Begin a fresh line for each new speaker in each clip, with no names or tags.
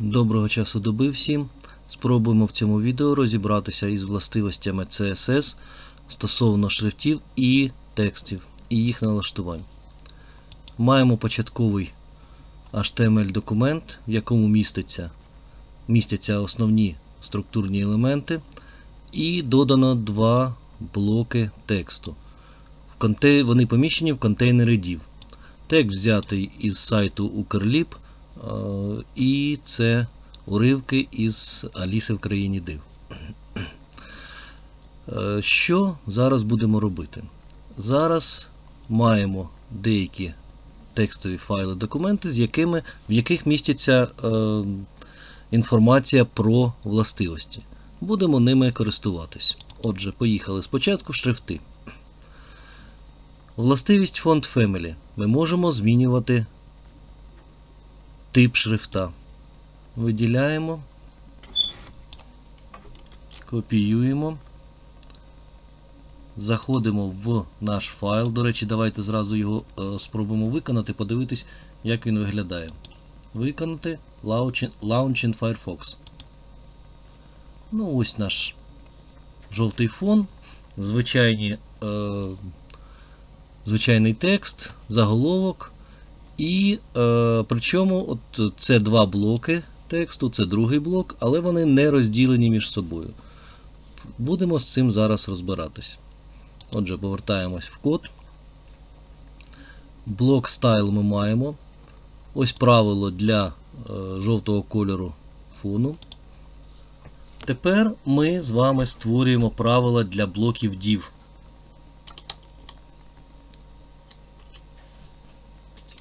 Доброго часу доби всім. Спробуємо в цьому відео розібратися із властивостями CSS стосовно шрифтів і текстів і їх налаштувань. Маємо початковий HTML документ, в якому міститься, містяться основні структурні елементи, і додано два блоки тексту. Вони поміщені в контейнери div. Текст взятий із сайту Укрліп. Е, І це уривки із Аліси в країні див. Е, Що зараз будемо робити? Зараз маємо деякі текстові файли, документи, з якими, в яких міститься е, інформація про властивості. Будемо ними користуватись. Отже, поїхали. Спочатку шрифти. Властивість Font Family. Ми можемо змінювати тип шрифта. Виділяємо, копіюємо, заходимо в наш файл. До речі, давайте зразу його е, спробуємо виконати, подивитись, як він виглядає. Виконати Launch in Firefox. Ну, ось наш жовтий фон, звичайні, е, звичайний текст, заголовок. І е, причому от це два блоки тексту, це другий блок, але вони не розділені між собою. Будемо з цим зараз розбиратись. Отже, повертаємось в код. Блок Style ми маємо. Ось правило для е, жовтого кольору фону. Тепер ми з вами створюємо правила для блоків div.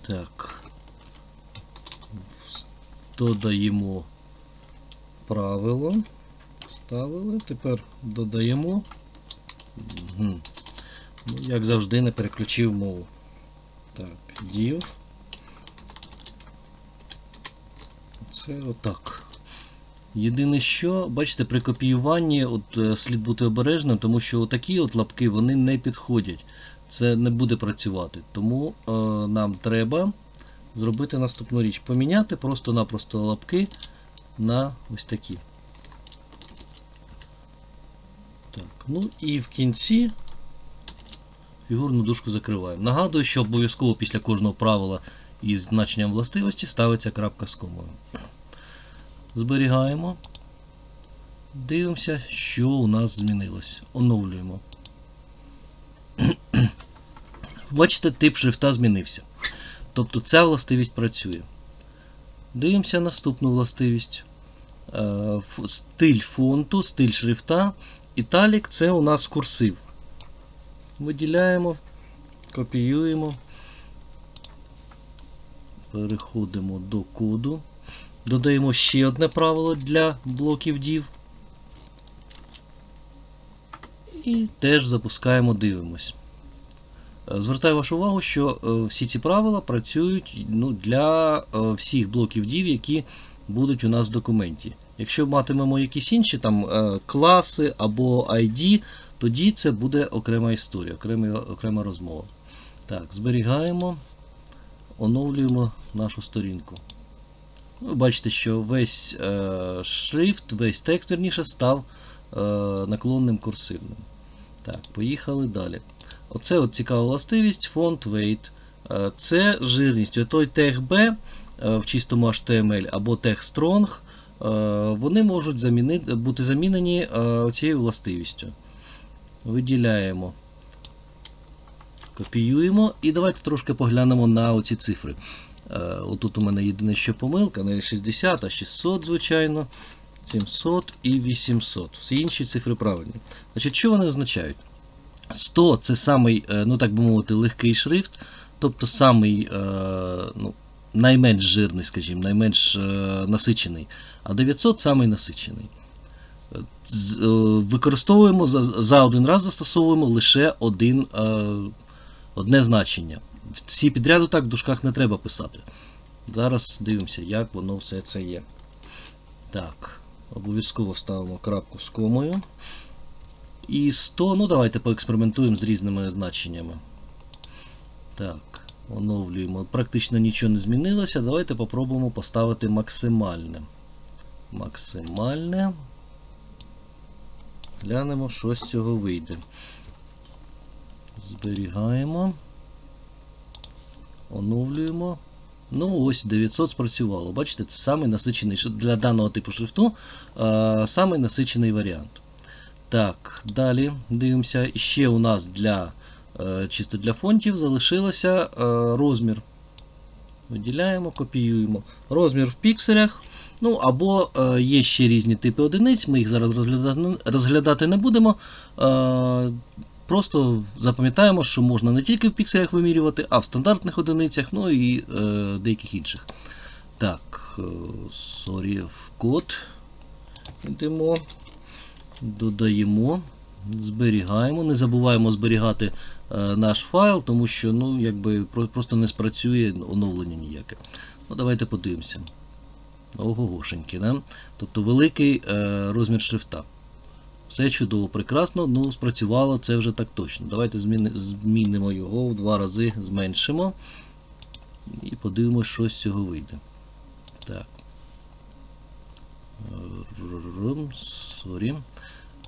Так. Додаємо правило. Ставили. Тепер додаємо. Угу. Як завжди, не переключив мову. Так, div. Це отак. Єдине що, бачите, при копіюванні от, е, слід бути обережним, тому що такі от лапки вони не підходять. Це не буде працювати. Тому е, нам треба зробити наступну річ. Поміняти просто-напросто лапки на ось такі. Так, ну і в кінці фігурну дужку закриваємо. Нагадую, що обов'язково після кожного правила із значенням властивості ставиться крапка з комою. Зберігаємо. Дивимося, що у нас змінилось. Оновлюємо. Бачите, тип шрифта змінився. Тобто ця властивість працює. Дивимося наступну властивість. Е, Стиль фонту, стиль шрифта. Італік це у нас курсив. Виділяємо, копіюємо. Переходимо до коду. Додаємо ще одне правило для блоків div. І теж запускаємо, дивимось. Звертаю вашу увагу, що е, всі ці правила працюють ну, для е, всіх блоків div, які будуть у нас в документі. Якщо матимемо якісь інші там е, класи або ID, тоді це буде окрема історія, окрема, окрема розмова. Так, зберігаємо, оновлюємо нашу сторінку. Ви бачите, що весь е, шрифт, весь текст верніше став е, наклонним курсивним. Так, поїхали далі. Оце от цікава властивість font weight. Е, Це жирність. Той тег B е, в чистому HTML або тег е, вони можуть замінити, бути замінені цією властивістю. Виділяємо, копіюємо і давайте трошки поглянемо на оці цифри. Отут у мене єдине що помилка, не 60, а 600, звичайно, 700 і 800. Всі інші цифри правильні. Значить, що вони означають? 100 це самий, е, ну так би мовити, легкий шрифт, тобто самий е, ну, найменш жирний, скажімо, найменш е, насичений, а 900 самий насичений. Використовуємо за, один раз застосовуємо лише один, одне значення. Всі підряду так в дужках не треба писати. Зараз дивимося, як воно все це є. Так, обов'язково ставимо крапку з комою. І 100, ну давайте поекспериментуємо з різними значеннями. Так, оновлюємо. Практично нічого не змінилося. Давайте попробуємо поставити максимальне. максимальне. Глянемо, що з цього вийде. Зберігаємо. Оновлюємо. Ну, ось 900 спрацювало. Бачите, це самий насичений для даного типу шрифту, самий насичений варіант. Так, далі дивимося. Ще у нас для е, чисто для фонтів залишилося е, розмір. Виділяємо, копіюємо. Розмір в пікселях. Ну, або е, є ще різні типи одиниць, ми їх зараз розглядати, не будемо. Просто запам'ятаємо, що можна не тільки в пікселях вимірювати, а в стандартних одиницях, ну і деяких інших. Так, sorry, в код. Йдемо, додаємо, зберігаємо. Не забуваємо зберігати е, наш файл, тому що ну, якби, про- просто не спрацює оновлення ніяке. Ну, давайте подивимося. Ого-гошеньки, да? Тобто великий е, розмір шрифта. Все чудово, прекрасно, ну спрацювало це вже так точно. Давайте зміни, змінимо його в два рази, зменшимо. І подивимося, що з цього вийде. Так. Сорі.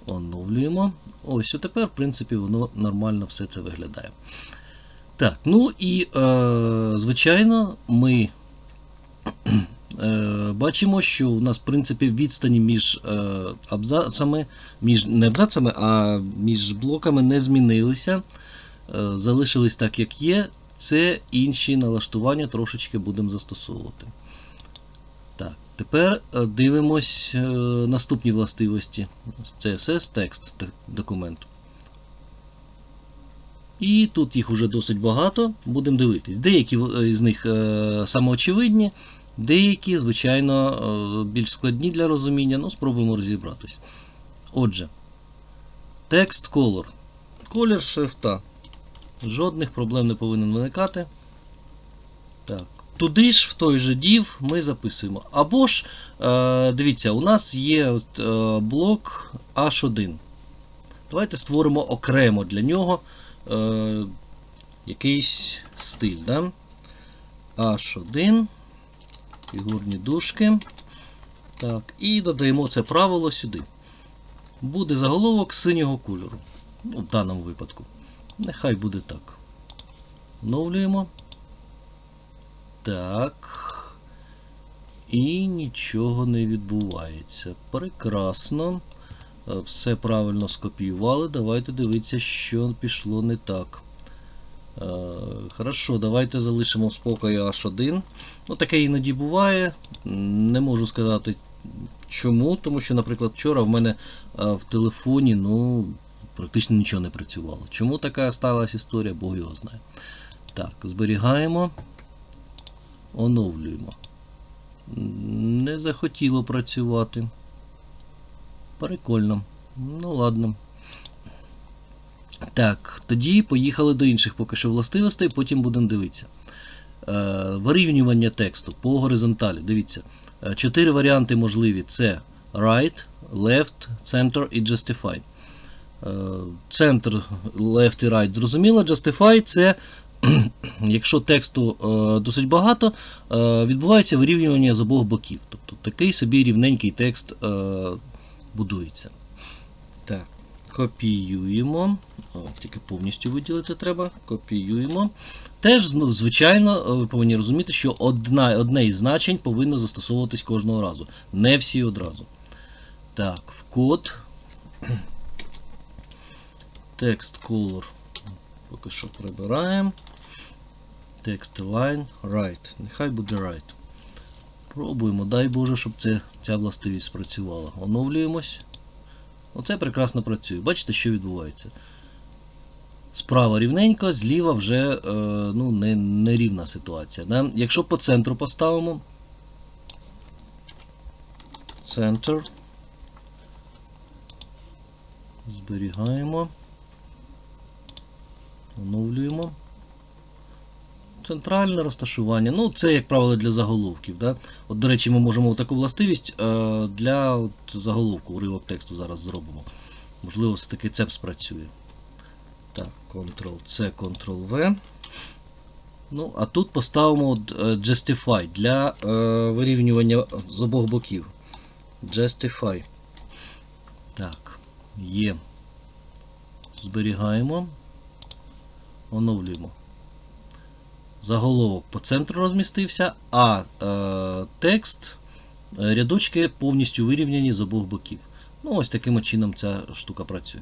Оновлюємо. Ось, тепер, в принципі, воно нормально все це виглядає. Так, ну і, е, звичайно, ми е, бачимо, що у нас, в принципі, відстані між е, абзацами, між не абзацами, а між блоками не змінилися. Е, залишились так, як є. Це інші налаштування трошечки будемо застосовувати. Тепер е, дивимось е, наступні властивості. CSS текст документу. І тут їх уже досить багато. Будемо дивитись. Деякі з них е, самоочевидні, деякі, звичайно, е, більш складні для розуміння. Ну, спробуємо розібратись. Отже, текст color. Колір шрифта. Жодних проблем не повинен виникати. Так. Туди ж, в той же div, ми записуємо. Або ж, е, дивіться, у нас є е, блок H1. Давайте створимо окремо для нього е, якийсь стиль. Да? H1. Фігурні дужки. Так, і додаємо це правило сюди. Буде заголовок синього кольору. Ну, в даному випадку. Нехай буде так. Оновлюємо. Так. І нічого не відбувається. Прекрасно. Е, Все правильно скопіювали. Давайте дивитися, що пішло не так. Е, Хорошо, давайте залишимо в спокої H1. Ну, таке іноді буває. Не можу сказати чому, тому що, наприклад, вчора в мене е, в телефоні ну, практично нічого не працювало. Чому така сталася історія, Бог його знає. Так, зберігаємо. Оновлюємо. Не захотіло працювати. Прикольно. Ну ладно. Так, тоді поїхали до інших поки що властивостей, потім будемо дивитися. Е, вирівнювання тексту по горизонталі. Дивіться. Е, Чотири варіанти можливі: це right, left, center і justify. Е, Центр, left і right зрозуміло. Justify це, якщо тексту е, досить багато, е, відбувається вирівнювання з обох боків. Тобто такий собі рівненький текст е, будується. Так, копіюємо. О, тільки повністю виділити треба. Копіюємо. Теж, звичайно, ви повинні розуміти, що одна, одне із значень повинно застосовуватись кожного разу. Не всі одразу. Так, в код. Text color. Поки що прибираємо. Text line right. Нехай буде right. Пробуємо, дай Боже, щоб це, ця властивість спрацювала. Оновлюємось. Оце прекрасно працює. Бачите, що відбувається. Справа рівненько, зліва вже е, ну, не, не рівна ситуація. Да? Якщо по центру поставимо. Центр. Зберігаємо. Оновлюємо. Центральне розташування. Ну, це, як правило, для заголовків. Да? От, до речі, ми можемо таку властивість е, для от, заголовку, уривок тексту зараз зробимо. Можливо, все-таки це спрацює. Так, Ctrl-C, Ctrl-V. Ну, а тут поставимо е, Justify для е, вирівнювання з обох боків. Justify. Так, є. Зберігаємо. Оновлюємо. Заголовок по центру розмістився, а е, текст, е, рядочки повністю вирівняні з обох боків. Ну, ось таким чином ця штука працює.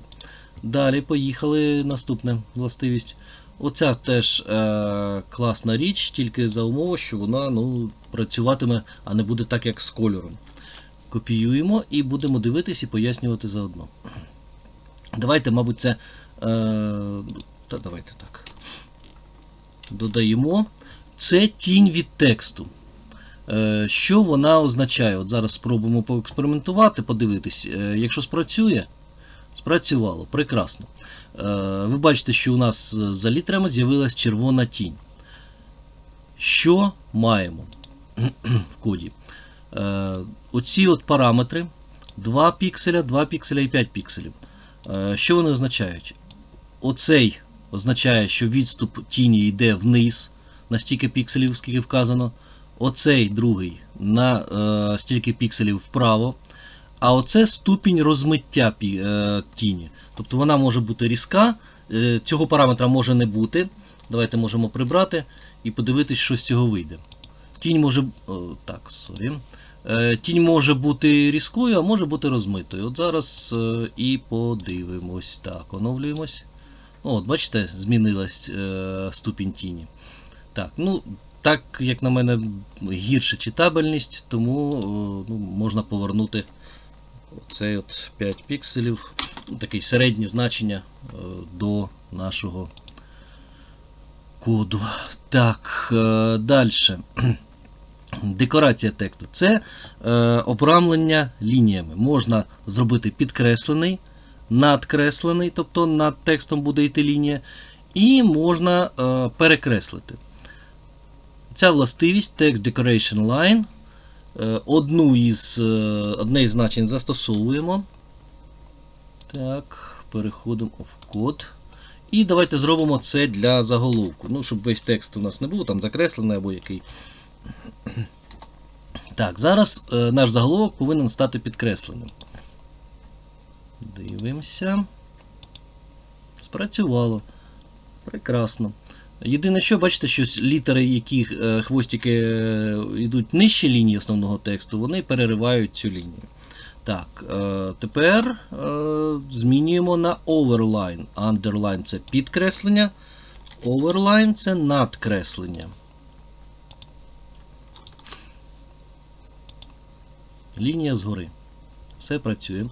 Далі поїхали. Наступна властивість. Оця теж е, класна річ, тільки за умови, що вона ну, працюватиме, а не буде так, як з кольором. Копіюємо і будемо дивитись і пояснювати заодно. Давайте, мабуть, це. Е, та давайте так. Додаємо. Це тінь від тексту. Е, що вона означає? От зараз спробуємо поекспериментувати, подивитись. Е, якщо спрацює, спрацювало. Прекрасно. Е, ви бачите, що у нас за літерами з'явилась червона тінь. Що маємо в коді? Оці от параметри 2 пікселя, 2 пікселя і 5 пікселів. Що вони означають? Оцей означає, що відступ тіні йде вниз на стільки пікселів, скільки вказано. Оцей другий на е, стільки пікселів вправо. А оце ступінь розмиття пі- е, тіні. Тобто вона може бути різка, е, цього параметра може не бути. Давайте можемо прибрати і подивитись, що з цього вийде. Тінь може. О, так, сорі. Е, Тінь може бути різкою, а може бути розмитою. От зараз е, і подивимось. Так, оновлюємось. О, от бачите, змінилась е, ступінь тіні. Так, ну, так, як на мене, гірша читабельність, тому е, ну, можна повернути цей от 5 пікселів, ну, таке середнє значення е, до нашого коду. Так, е, далі. Декорація тексту це е, обрамлення лініями. Можна зробити підкреслений, надкреслений, тобто над текстом буде йти лінія, і можна е, перекреслити. Ця властивість Text Decoration Line. е, Одну із, е, одне із значень застосовуємо. Так, переходимо в код. І давайте зробимо це для заголовку. Ну, щоб весь текст у нас не був там закреслений або який. Так, зараз е, наш заголовок повинен стати підкресленим. Дивимося. Спрацювало. Прекрасно. Єдине, що бачите, що літери, які е, хвостики е, йдуть нижче лінії основного тексту, вони переривають цю лінію. Так, е, тепер змінюємо на overline. Underline це підкреслення. Overline це надкреслення. Лінія згори. Все працює.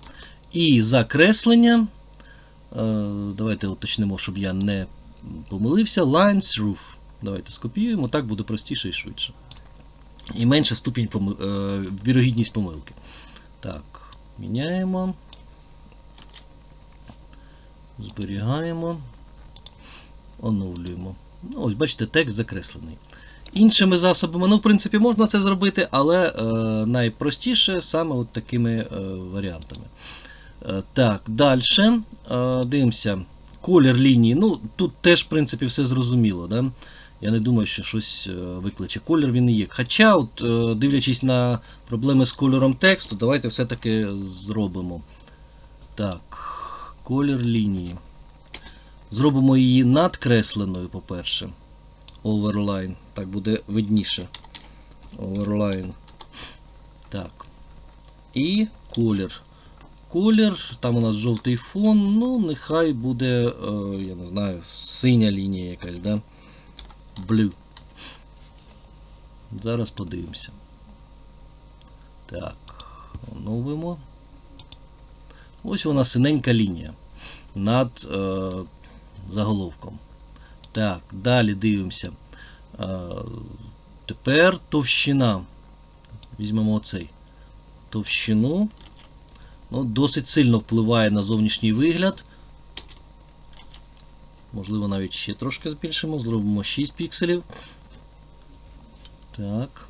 І закреслення. Е, давайте уточнимо, щоб я не помилився. Lines roof. Давайте скопіюємо, так буде простіше і швидше. І менша ступінь поми... е, вірогідність помилки. Так, міняємо. Зберігаємо. Оновлюємо. Ну, ось, бачите, текст закреслений. Іншими засобами, ну, в принципі, можна це зробити, але е, найпростіше саме от такими е, варіантами. Е, так, далі. Е, дивимося. Колір лінії. Ну, тут теж, в принципі, все зрозуміло. Да? Я не думаю, що щось е, викличе. Колір він і є. Хоча, от, дивлячись на проблеми з кольором тексту, давайте все-таки зробимо. Так, колір лінії. Зробимо її надкресленою, по-перше. Overline. Так буде видніше. Overline. Так. І колір. Колір, там у нас жовтий фон, ну, нехай буде, е, я не знаю, синя лінія якась, да? Blue. Зараз подивимося. Так, оновимо. Ось вона синенька лінія над е, заголовком. Так, далі дивимося. Е, тепер товщина. Візьмемо оцей. Товщину. Ну, Досить сильно впливає на зовнішній вигляд. Можливо, навіть ще трошки збільшимо. Зробимо 6 пікселів. Так.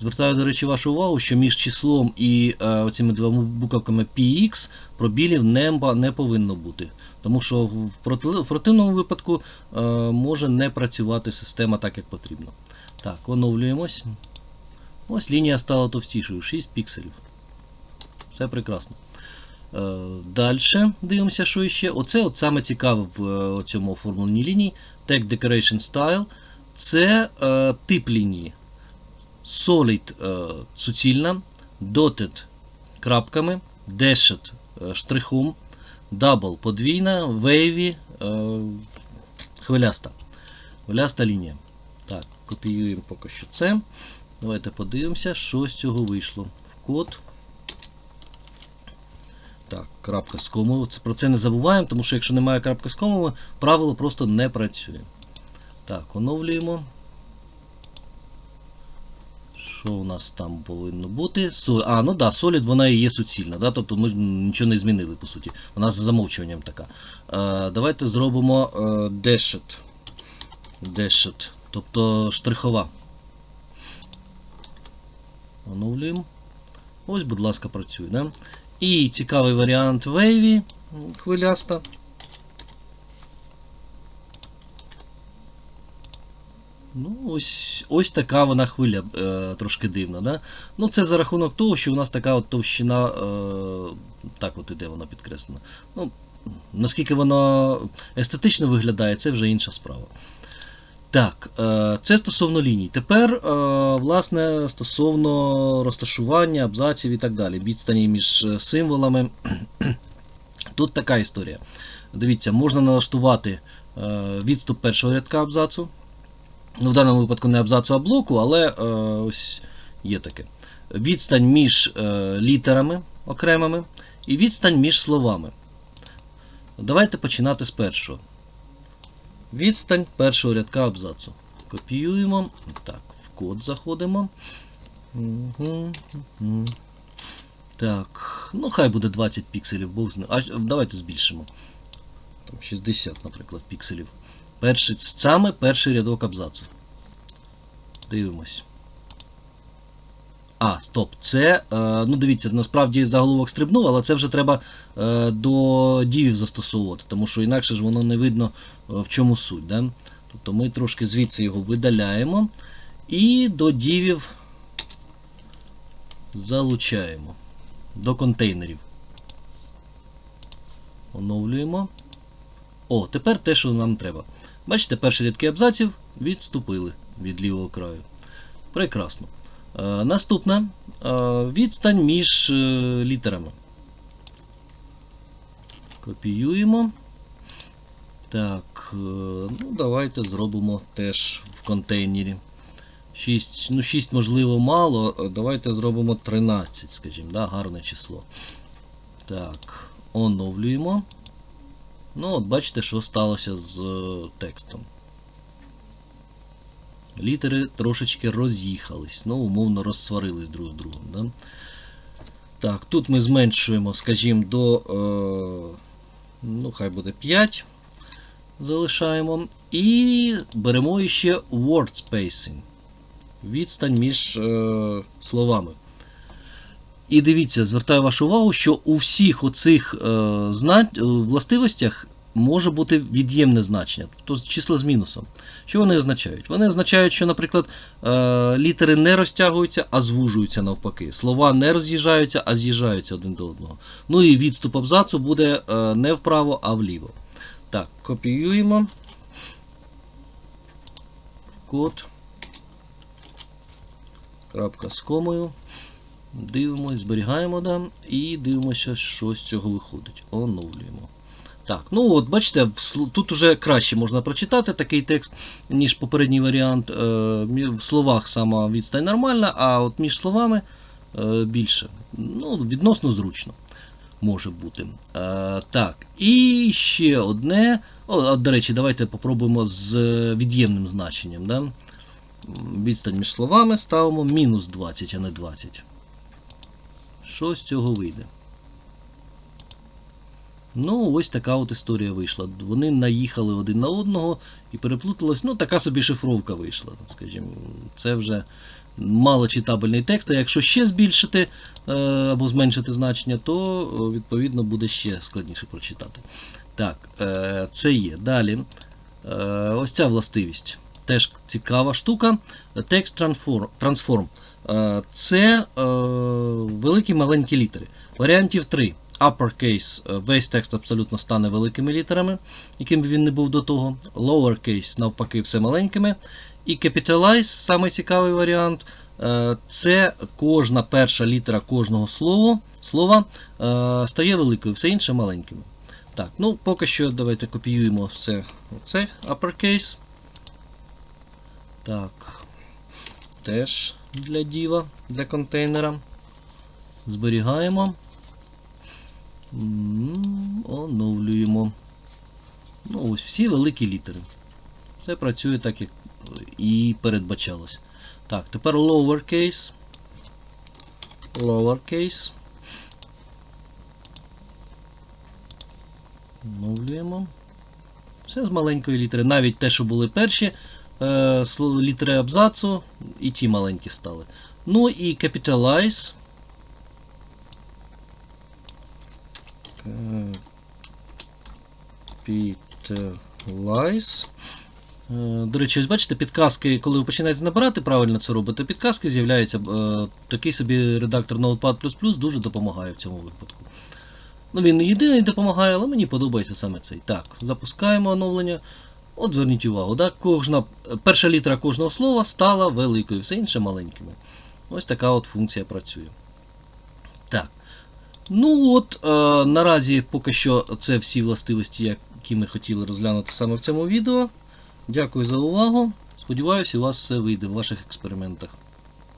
Звертаю, до речі, вашу увагу, що між числом і е, оцими двома буковками PX пробілів немба не повинно бути. Тому що в, проти, в противному випадку е, може не працювати система так, як потрібно. Так, оновлюємось. Ось лінія стала товстішою, 6 пікселів. Все прекрасно. Е, Далі дивимося, що ще. Оце от саме цікаве в е, цьому оформленні лінії. Tag Decoration Style. Це е, тип лінії. Solid е, суцільна, dotted крапками, dashed е, штрихом, double подвійна, wavy е, хвиляста. Хвиляста лінія. Так, копіюємо поки що це. Давайте подивимося, що з цього вийшло. В код. Так, крапка з комою. Про це не забуваємо, тому що якщо немає крапки з комою, правило просто не працює. Так, оновлюємо. Що у нас там повинно бути? А, ну да, Solid вона і є суцільна, да? тобто ми нічого не змінили, по суті. Вона за замовчуванням така. Е, давайте зробимо dashed. Dashed, тобто штрихова. Оновлюємо. Ось, будь ласка, працює. Да? І цікавий варіант Wavy хвиляста. Ну, ось, ось така вона хвиля е, трошки дивна. Да? Ну, це за рахунок того, що у нас така от товщина, е, так от іде вона підкреслена. Ну, наскільки воно естетично виглядає, це вже інша справа. Так, е, це стосовно ліній. Тепер, е, власне, стосовно розташування, абзаців і так далі. Відстані між е, символами. Тут така історія. Дивіться, можна налаштувати відступ першого рядка абзацу. Ну, в даному випадку не абзацу, а блоку, але ось є таке. Відстань між літерами окремими і відстань між словами. Давайте починати з першого. Відстань першого рядка абзацу. Копіюємо. Так, в код заходимо. Угу. Так, ну хай буде 20 пікселів, зна. А давайте збільшимо. Там 60, наприклад, пікселів. Перший, саме перший рядок абзацу. Дивимось. А, стоп, це. Е, ну, дивіться, насправді заголовок стрибнув, але це вже треба е, до дівів застосовувати, тому що інакше ж воно не видно, е, в чому суть. Да? Тобто ми трошки звідси його видаляємо і до дівів залучаємо. До контейнерів. Оновлюємо. О, тепер те, що нам треба. Бачите, перші рядки абзаців відступили від лівого краю. Прекрасно. Е, наступне е, відстань між е, літерами. Копіюємо. Так, ну давайте зробимо теж в контейнері. 6, ну 6 можливо мало. Давайте зробимо 13, скажімо, да, гарне число. Так, оновлюємо. Ну, от бачите, що сталося з текстом. Літери трошечки роз'їхались, ну, умовно розсварились друг з другом. Да? Так, тут ми зменшуємо, скажімо, до. Е, ну, хай буде 5. Залишаємо. І беремо іще word spacing. Відстань між е, словами. І дивіться, звертаю вашу увагу, що у всіх оцих е, зна... е, властивостях може бути від'ємне значення, тобто числа з мінусом. Що вони означають? Вони означають, що, наприклад, е, літери не розтягуються, а звужуються навпаки. Слова не роз'їжджаються, а з'їжджаються один до одного. Ну і відступ абзацу буде е, не вправо, а вліво. Так, копіюємо. Код. Крапка з комою. Дивимось, зберігаємо да, і дивимося, що з цього виходить. Оновлюємо. Так, ну от, бачите, тут уже краще можна прочитати такий текст, ніж попередній варіант. Е, В словах сама відстань нормальна, а от між словами е, більше. Ну, відносно зручно може бути. Е, Так, і ще одне. О, до речі, давайте попробуємо з від'ємним значенням. Да? Відстань між словами ставимо мінус 20, а не 20. Що з цього вийде? Ну, ось така от історія вийшла. Вони наїхали один на одного і переплуталось. Ну, така собі шифровка вийшла. Скажімо, це вже малочитабельний текст. А якщо ще збільшити е, або зменшити значення, то е, відповідно буде ще складніше прочитати. Так, е, це є. Далі. Ось ця властивість. Теж цікава штука. Transform. Е, Це великі маленькі літери. Варіантів 3. Uppercase, е, весь текст абсолютно стане великими літерами, яким він не був до того. Lowercase, навпаки, все маленькими. І Capitalize, самий цікавий варіант. е, Це кожна перша літера кожного слова, слова е, стає великою, все інше маленькими. Так, ну поки що давайте копіюємо все оце uppercase. Так. Теж для діва, для контейнера. Зберігаємо. Оновлюємо. Ну, ось всі великі літери. Це працює так, як і передбачалось. Так, тепер lowercase. Lowercase. Оновлюємо. Все з маленької літери. Навіть те, що були перші е, літери абзацу, і ті маленькі стали. Ну і capitalize. Capitalize. Е, До речі, ось бачите, підказки, коли ви починаєте набирати, правильно це робите, підказки з'являються. е, Такий собі редактор Notepad дуже допомагає в цьому випадку. Ну, він не єдиний допомагає, але мені подобається саме цей. Так, запускаємо оновлення. От зверніть увагу, да? Кожна, перша літера кожного слова стала великою, все інше маленькими. Ось така от функція працює. Так. Ну от, е, наразі поки що це всі властивості, які ми хотіли розглянути саме в цьому відео. Дякую за увагу. Сподіваюся, у вас все вийде в ваших експериментах.